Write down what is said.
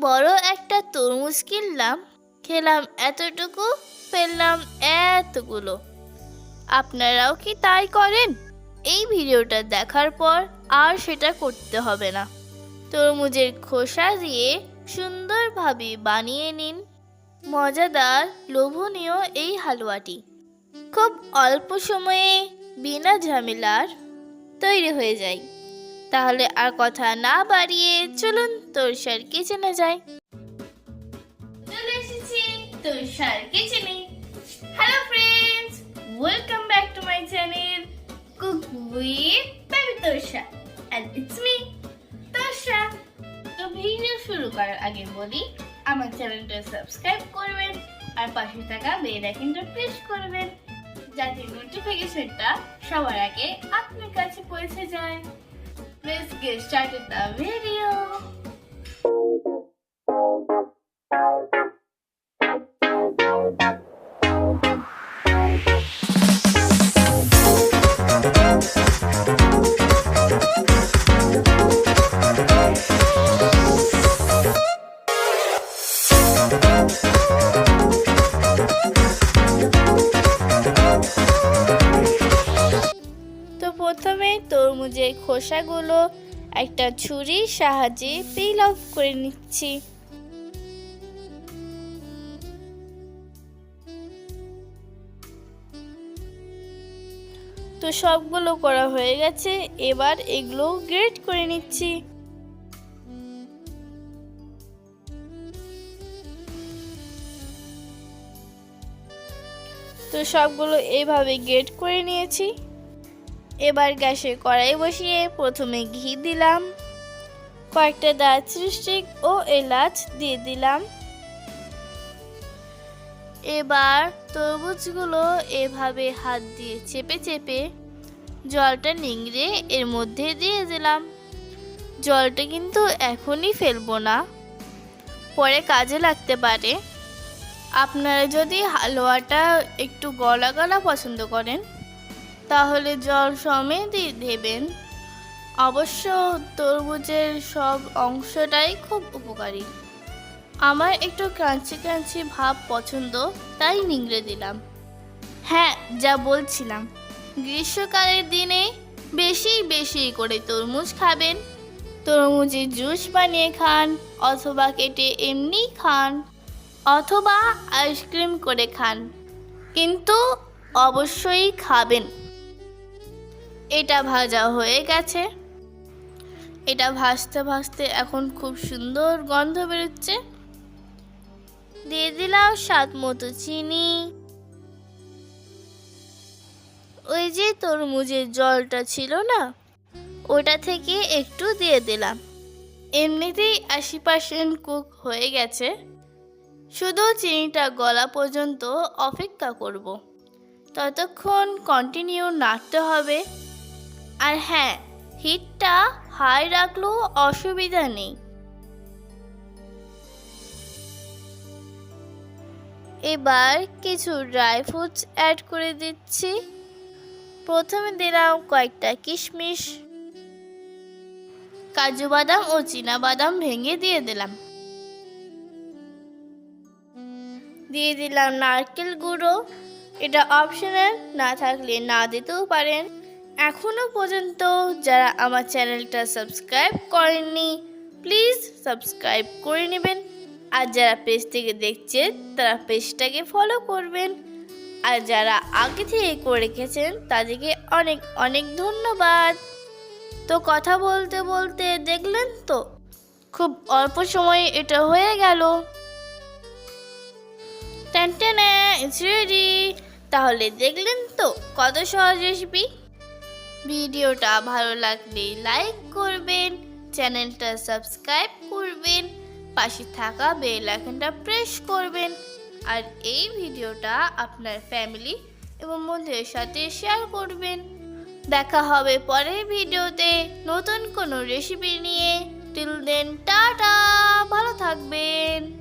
বড় একটা তরমুজ কিনলাম, খেলাম এতটুকু, ফেললাম এতগুলো। আপনারাও কি তাই করেন? এই ভিডিওটা দেখার পর আর সেটা করতে হবে না। তরমুজের খোসা দিয়ে সুন্দরভাবে বানিয়ে নিন। মজাদার, লোভনীয় এই হালুয়াটি। খুব অল্প সময়ে বিনা ঝামেলার তৈরি হয়ে যায়। তাহলে আর কথা না বাড়িয়ে চলুন তোরসার কিচেনে যাই। চলে এসেছি তোরসার কিচেনে। Hello friends welcome back to my channel cook with baby Torsa and it's me Torsa তো ভিডিও শুরু করার আগে বলি, আমার চ্যানেলটা সাবস্ক্রাইব করবেন আর পাশে থাকা বেল আইকনটা প্রেস করবেন, যাতে নোটিফিকেশনটা সবার আগে আপনার কাছে পৌঁছে যায়। Let's get started the video. প্রথমে তরমুজের খোসাগুলো একটা ছুরির সাহায্যে পিল অফ করে নিচ্ছি। তো সবগুলো করা হয়ে গেছে, এবার এগুলো গ্রেট করে নিচ্ছি। তো সবগুলো এইভাবে গ্রেট করে নিয়েছি। এবার গ্যাসে কড়াই বসিয়ে প্রথমে ঘি দিলাম, কয়েকটা দারচিনি স্টিক ও এলাচ দিয়ে দিলাম। এবার তরমুজগুলো এভাবে হাত দিয়ে চেপে চেপে জলটা নিংড়ে এর মধ্যে দিয়ে দিলাম। জলটা কিন্তু এখনই ফেলব না, পরে কাজে লাগতে পারে। আপনারা যদি হালুয়াটা একটু গলা গলা পছন্দ করেন তাহলে জল সমেতই দেবেন। অবশ্য তরমুজের সব অংশটাই খুব উপকারী। আমার একটু ক্রাঞ্চি ক্রাঞ্চি ভাব পছন্দ, তাই নিংড়ে দিলাম। হ্যাঁ যা বলছিলাম। গ্রীষ্মকালের দিনে বেশি বেশি করে তরমুজ খাবেন। তরমুজের জুস বানিয়ে খান, অথবা কেটে এমনি খান, অথবা আইসক্রিম করে খান। কিন্তু অবশ্যই খাবেন। এটা ভাজা হয়ে গেছে। এটা ভাজতে ভাজতে এখন খুব সুন্দর গন্ধ বেরোচ্ছে। দিয়ে দিলাম স্বাদ মতো চিনি। ওই যে তরমুজের জলটা ছিল না, ওটা থেকে একটু দিয়ে দিলাম। এমনিতেই আশি পার্সেন্ট কুক হয়ে গেছে। শুধু চিনিটা গলা পর্যন্ত অপেক্ষা করব। ততক্ষণ কন্টিনিউ নাড়তে হবে। আর হ্যাঁ হিটটা হাই রাখলেও অসুবিধা নেই। এবার কিছু ড্রাই ফ্রুটস অ্যাড করে দিচ্ছি। প্রথমে দিলাম কয়েকটা কিশমিশ, কাজু বাদাম ও চীনা বাদাম ভেঙে দিয়ে দিলাম। দিয়ে দিলাম নারকেল গুঁড়ো। এটা অপশনাল, না থাকলে না দিতেও পারেন। এখনও পর্যন্ত যারা আমার চ্যানেলটা সাবস্ক্রাইব করেননি, প্লিজ সাবস্ক্রাইব করে নেবেন। আর যারা পেজ থেকে দেখছেন, তারা পেজটাকে ফলো করবেন। আর যারা আগে থেকে করে রেখেছেন, তাদেরকে অনেক অনেক ধন্যবাদ। তো কথা বলতে বলতে দেখলেন তো, খুব অল্প সময়ে এটা হয়ে গেল। টেনটেনে ইটস রেডি তাহলে দেখলেন তো কত সহজ রেসিপি ভিডিওটা ভালো লাগলে লাইক করবেন, চ্যানেলটা সাবস্ক্রাইব করবেন, পাশে থাকা বেল আইকনটা প্রেস করবেন, আর এই ভিডিওটা আপনার ফ্যামিলি এবং বন্ধুদের সাথে শেয়ার করবেন। দেখা হবে পরের ভিডিওতে নতুন কোনো রেসিপি নিয়ে। টিল দেন, টাটা, ভালো থাকবেন।